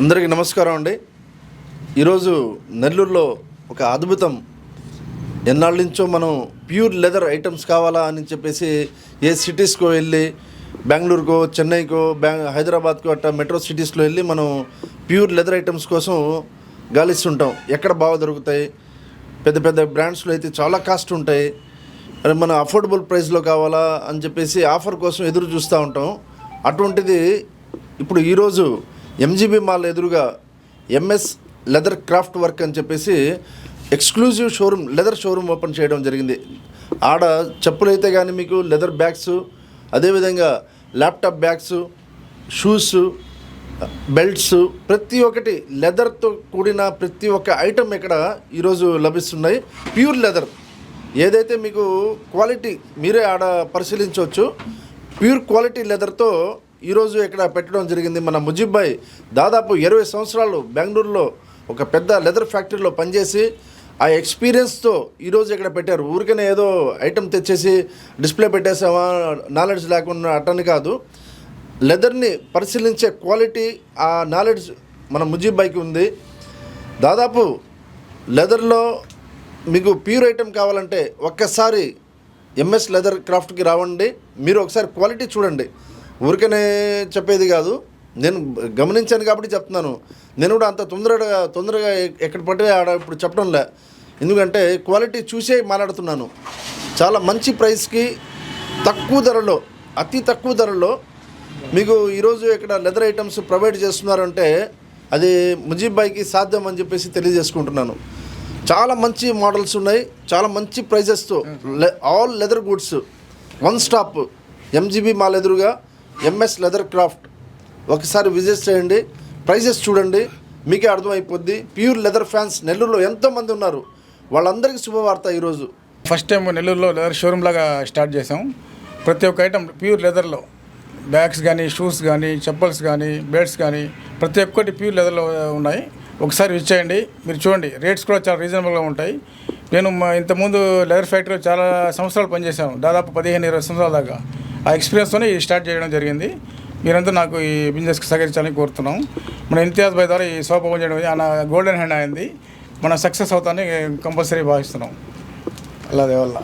అందరికీ నమస్కారం అండి. ఈరోజు నెల్లూరులో ఒక అద్భుతం. ఎన్నాళ్ళ నుంచో మనం ప్యూర్ లెదర్ ఐటమ్స్ కావాలా అని చెప్పేసి ఏ సిటీస్కో వెళ్ళి బెంగళూరుకో చెన్నైకో బ్యాంగ్ హైదరాబాద్కో అట్లా మెట్రో సిటీస్లో వెళ్ళి మనం ప్యూర్ లెదర్ ఐటమ్స్ కోసం గాలిస్తుంటాం. ఎక్కడ బాగా దొరుకుతాయి? పెద్ద పెద్ద బ్రాండ్స్లో అయితే చాలా కాస్ట్ ఉంటాయి. అది మన అఫోర్డబుల్ ప్రైస్లో కావాలా అని చెప్పేసి ఆఫర్ కోసం ఎదురు చూస్తూ ఉంటాం. అటువంటిది ఇప్పుడు ఈరోజు ఎంజీబీ మాల్ ఎదురుగా ఎంఎస్ లెదర్ క్రాఫ్ట్ వర్క్ అని చెప్పేసి exclusive showroom leather showroom open చేయడం జరిగింది. ఆడ చెప్పులు అయితే కానీ మీకు లెదర్ బ్యాగ్స్ అదేవిధంగా ల్యాప్టాప్ బ్యాగ్స్ షూస్ బెల్ట్స్ ప్రతి ఒక్కటి లెదర్తో కూడిన ప్రతి ఒక్క ఐటమ్ ఇక్కడ ఈరోజు లభిస్తున్నాయి. ప్యూర్ లెదర్ ఏదైతే మీకు క్వాలిటీ మీరే ఆడ పరిశీలించవచ్చు ప్యూర్ క్వాలిటీ లెదర్తో ఈరోజు ఇక్కడ పెట్టడం జరిగింది. మన ముజిబ్ భాయ్ దాదాపు ఇరవై సంవత్సరాలు బెంగళూరులో ఒక పెద్ద లెదర్ ఫ్యాక్టరీలో పనిచేసి ఆ ఎక్స్పీరియన్స్తో ఈరోజు ఇక్కడ పెట్టారు. ఊరికనే ఏదో ఐటమ్ తెచ్చేసి డిస్ప్లే పెట్టేసామా? నాలెడ్జ్ లేకుండా అట్టని కాదు. లెదర్ని పరిశీలించే క్వాలిటీ ఆ నాలెడ్జ్ మన ముజీబ్ బైక్ ఉంది. దాదాపు లెదర్లో మీకు ప్యూర్ ఐటమ్ కావాలంటే ఒక్కసారి ఎంఎస్ లెదర్ క్రాఫ్ట్కి రావండి. మీరు ఒకసారి క్వాలిటీ చూడండి. ఊరికనే చెప్పేది కాదు. నేను గమనించాను కాబట్టి చెప్తున్నాను. నేను కూడా అంత తొందరగా తొందరగా ఎక్కడ పట్టే ఆడ ఇప్పుడు చెప్పడంలే. ఎందుకంటే క్వాలిటీ చూసే మాట్లాడుతున్నాను. చాలా మంచి ప్రైస్కి తక్కువ ధరలో అతి తక్కువ ధరలో మీకు ఈరోజు ఇక్కడ లెదర్ ఐటమ్స్ ప్రొవైడ్ చేస్తున్నారంటే అది ముజీబ్ బాయ్కి సాధ్యం అని చెప్పేసి తెలియజేసుకుంటున్నాను. చాలా మంచి మోడల్స్ ఉన్నాయి. చాలా మంచి ప్రైజెస్తో all leather goods. One stop. MGB mall ఎదురుగా ఎంఎస్ లెదర్ క్రాఫ్ట్ ఒకసారి విజిట్ చేయండి. ప్రైజెస్ చూడండి. మీకే అర్థమైపోద్ది. ప్యూర్ లెదర్ ఫ్యాన్స్ నెల్లూరులో ఎంతోమంది ఉన్నారు? వాళ్ళందరికీ శుభవార్త ఈరోజు. ఫస్ట్ టైం నెల్లూరులో లెదర్ షోరూమ్ లాగా స్టార్ట్ చేసాం ప్రతి ఒక్క ఐటమ్ ప్యూర్ లెదర్లో బ్యాగ్స్ కానీ షూస్ కానీ చెప్పల్స్ కానీ బెల్ట్స్ కానీ ప్రతి ఒక్కటి ప్యూర్ లెదర్లో ఉన్నాయి. ఒకసారి ఇచ్చేయండి మీరు చూడండి. రేట్స్ కూడా చాలా రీజనబుల్గా ఉంటాయి. నేను మా ఇంతకుముందు లెదర్ ఫ్యాక్టరీలో చాలా సంవత్సరాలు పనిచేశాను. దాదాపు పదిహేను ఇరవై సంవత్సరాల దాకా. ఆ ఎక్స్పీరియన్స్తోనే ఈ స్టార్ట్ చేయడం జరిగింది. మీరంతా నాకు ఈ బిజినెస్కి సహకరించాలని కోరుతున్నాం. మన ఇంతియాజ్ భాయ్ ద్వారా ఈ షాప్ చేయడం ఆయన గోల్డెన్ హ్యాండ్ అయింది మనం సక్సెస్ అవుతామని కంపల్సరీ భావిస్తున్నాం. అలా దేవల్ల